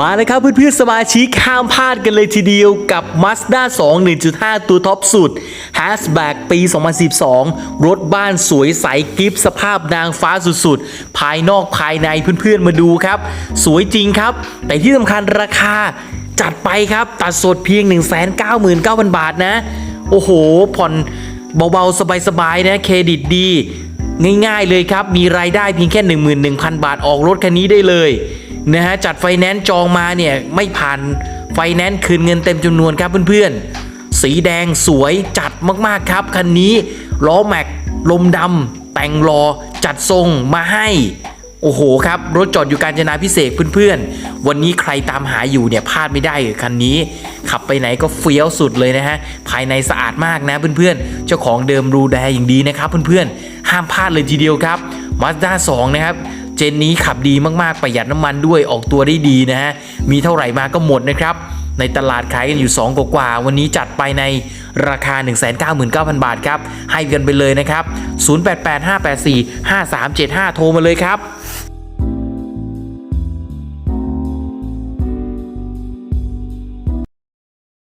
มาเลยครับเพื่อนๆสมาชิกข้ามพลาดกันเลยทีเดียวกับ Mazda 2 1.5 ตัวท็อปสุด Hatchback ปี 2012 รถบ้านสวยใสกิฟสภาพนางฟ้าสุดๆ ภายนอกภายในเพื่อนๆมาดูครับ สวยจริงครับ แต่ที่สำคัญราคาจัดไปครับ ตัดสดเพียง 199,000 บาทนะ โอ้โห ผ่อนเบาๆ สบายๆ นะ เครดิตดี ง่ายๆเลยครับ มีรายได้เพียงแค่ 11,000 บาทออกรถคันนี้ได้เลย นะฮะจัดไฟแนนซ์จองมาเนี่ยไม่ผ่านไฟแนนซ์คืนเงินเต็มจำนวนครับเพื่อนๆ สีแดงสวยจัดมากๆครับ คันนี้ล้อแม็กลมดำแต่งรอจัดทรงมาให้ โอ้โหครับ รถจอดอยู่การจนาพิเศษเพื่อนๆ วันนี้ใครตามหาอยู่เนี่ยพลาดไม่ได้คันนี้ ขับไปไหนก็เฟี้ยวสุดเลยนะฮะ ภายในสะอาดมากนะเพื่อนๆ เจ้าของเดิมรูแดอย่างดีนะครับเพื่อนๆ ห้ามพลาดเลยทีเดียวครับ Mazda 2 นะครับ จนนี้ขับดีมากๆ ประหยัดน้ำมันด้วยออกตัวได้ดีนะฮะ มีเท่าไหร่มาก็หมดนะครับ ในตลาดขายกันอยู่ 2 กว่า วันนี้จัดไปในราคา 199,000 บาทครับ ให้กันไปเลยนะครับ 0885845375 โทรมาเลยครับ